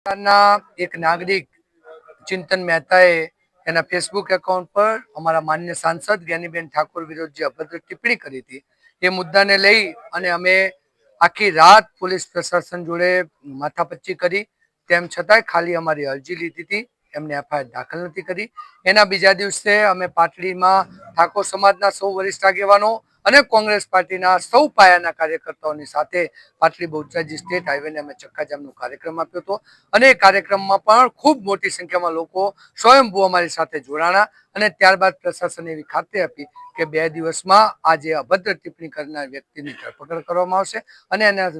વિસ્તારના એક નાગરિક ચિંતન મહેતાએ એના ફેસબુક એકાઉન્ટ પર અમારા માન્ય સાંસદ જ્ઞાનીબેન ઠાકોર વિરુદ્ધ જે અભદ્ર ટિપ્પણી કરી હતી, એ મુદ્દાને લઈ અને અમે આખી રાત પોલીસ પ્રશાસન જોડે માથાપચ્ચી કરી, તેમ છતાંય ખાલી અમારી અરજી લીધી હતી. એમને એફઆઈઆર દાખલ નથી કરી. એના બીજા દિવસે અમે પાટડીમાં ઠાકોર સમાજના સૌ વરિષ્ઠ આગેવાનો અને કોંગ્રેસ પાર્ટીના સૌ પાયાના કાર્યકર્તાઓની સાથે પાટડી બહુચરાજી સ્ટેટ હાઈવેને અમે ચક્કાજામનો કાર્યક્રમ આપ્યો હતો. અને એ કાર્યક્રમમાં પણ ખૂબ મોટી સંખ્યામાં લોકો સ્વયંભૂ અમારી સાથે જોડાણા અને ત્યારબાદ પ્રશાસને એવી ખાતરી આપી કે બે દિવસમાં આ જે અભદ્ર ટિપ્પણી કરનાર વ્યક્તિની ધરપકડ કરવામાં આવશે અને એના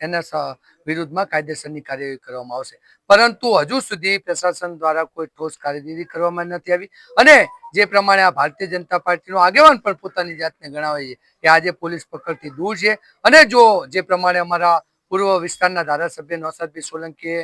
એના વિરુદ્ધમાં કાયદેસરની કાર્યવાહી કરવામાં આવશે. પરંતુ હજુ સુધી પ્રશાસન દ્વારા કોઈ ઠોસ કામગીરી કરવામાં નથી આવી. અને જે પ્રમાણે આ ભારતીય જનતા પાર્ટીનો આગેવાન પણ પોતાની જાતને ગણાવે છે કે આજે પોલીસ પકડથી દૂર છે. અને જો જે પ્રમાણે અમારા પૂર્વ વિસ્તારના ધારાસભ્ય નૌશાદભાઈ સોલંકીએ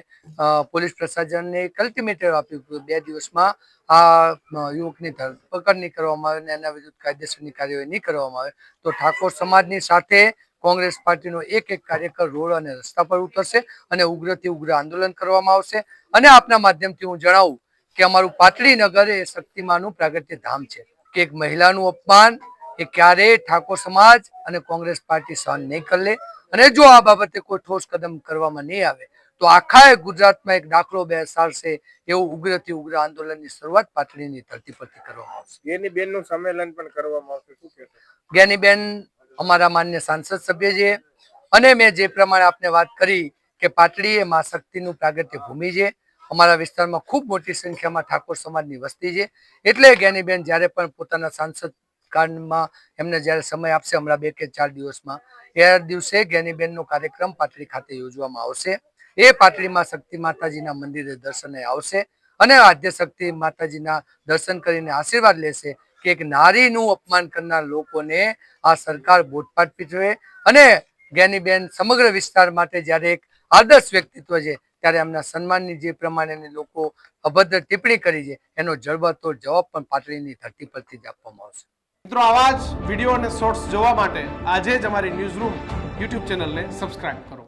પોલીસ પ્રશાસનને એક અલ્ટિમેટમ આપ્યું બે દિવસમાં આ યુવકની ધરપકડ નહીં કરવામાં આવે અને એના વિરુદ્ધ કાયદેસરની કાર્યવાહી નહીં કરવામાં આવે, તો ઠાકોર સમાજની સાથે કોંગ્રેસ પાર્ટીનો એક એક કાર્યકર રોડ અને રસ્તા પર ઉતરશે અને ઉગ્રથી ઉગ્ર આંદોલન કરવામાં આવશે. અને આપના માધ્યમથી હું જણાવું કે અમારું પાટડી નગર એ શક્તિમાનું પ્રાગટ્ય ધામ છે કે એક મહિલાનું અપમાન એ ક્યારેય ઠાકોર સમાજ અને કોંગ્રેસ પાર્ટી સહન નહીં કરી લે. અને જો આ બાબતે કોઈ ઠોસ કદમ કરવામાં નહીં આવે તો આખા ગુજરાતમાં એક દાખલો બેસાડશે એવું ઉગ્રથી ઉગ્ર આંદોલનની શરૂઆત પાટડીની ધરતી પરથી કરવામાં આવશે. એની બેનનું સંમેલન પણ કરવામાં આવશે શું કહેશો? જ્ઞાનીબેન અમારા માન્ય સાંસદ સભ્ય છે. અને મેં જે પ્રમાણે આપને વાત કરી કે પાટડી એ મા શક્તિનું પ્રાગત્ય ભૂમિ છે. અમારા વિસ્તારમાં ખૂબ મોટી સંખ્યામાં ઠાકોર સમાજની વસ્તી છે. એટલે જ્ઞાનીબેન જ્યારે પણ પોતાના સાંસદ કાળમાં એમને જ્યારે સમય આપશે હમણાં બે કે ચાર દિવસમાં, એ દિવસે જ્ઞાનીબેનનો કાર્યક્રમ પાટડી ખાતે યોજવામાં આવશે. એ પાટડીમાં શક્તિ માતાજીના મંદિરે દર્શને આવશે અને આદ્ય શક્તિ માતાજીના દર્શન કરીને આશીર્વાદ લેશે કે એક નારીનું અપમાન કરનાર લોકોને આ સરકાર બોધપાઠ જોઈએ અને જ્ઞાનીબેન સમગ્ર વિસ્તાર માટે જ્યારે એક આદર્શ વ્યક્તિત્વ છે, ત્યારે એમના સન્માનની જે પ્રમાણેની લોકો અભદ્ર ટિપ્પણી કરી છે, એનો જળબતો જવાબ પણ પાટડીની ધરતી પરથી જ આપવામાં આવશે. મિત્રો, આવા જ વીડિયો અને શોર્ટ્સ જોવા માટે આજે જ અમારી ન્યૂઝ રૂમ યુટ્યુબ ચેનલને સબસ્ક્રાઇબ કરો.